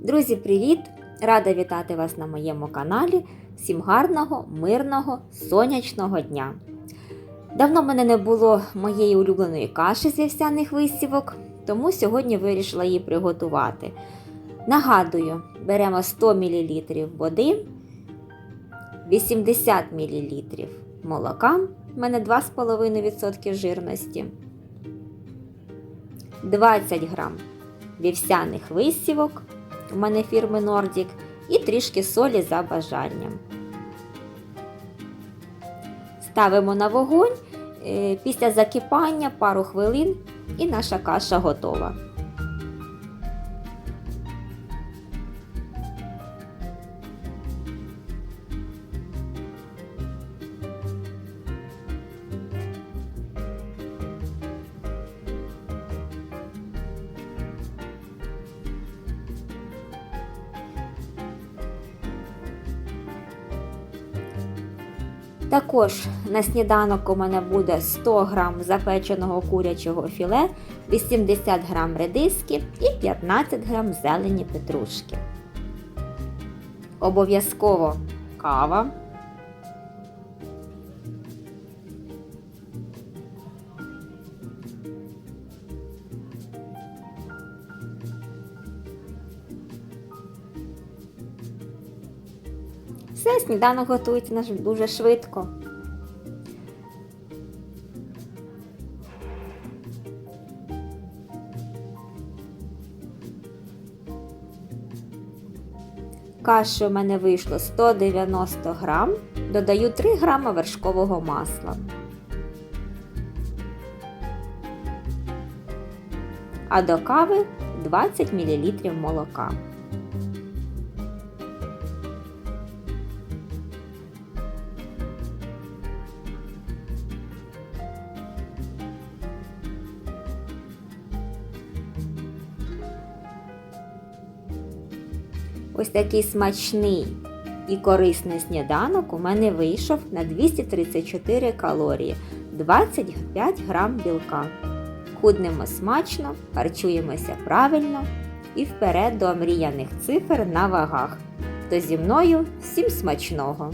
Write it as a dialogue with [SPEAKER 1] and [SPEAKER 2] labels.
[SPEAKER 1] Друзі, привіт! Рада вітати вас на моєму каналі. Всім гарного, мирного, сонячного дня! Давно в мене не було моєї улюбленої каші з вівсяних висівок, тому сьогодні вирішила її приготувати. Нагадую, беремо 100 мл води, 80 мл молока, в мене 2,5% жирності, 20 грам вівсяних висівок, у мене фірми Nordic, і трішки солі за бажанням. Ставимо на вогонь е, після закипання пару хвилин і наша каша готова. Також на сніданок у мене буде 100 г запеченого курячого філе, 80 г редиски і 15 г зелені петрушки. Обов'язково кава. Все, сніданок готується наш дуже швидко. Каші у мене вийшло 190 грам, додаю 3 грама вершкового масла. А до кави 20 мл молока. Ось такий смачний і корисний сніданок у мене вийшов на 234 калорії, 25 грам білка. Худнемо смачно, харчуємося правильно і вперед до мріяних цифр на вагах. То зі мною всім смачного!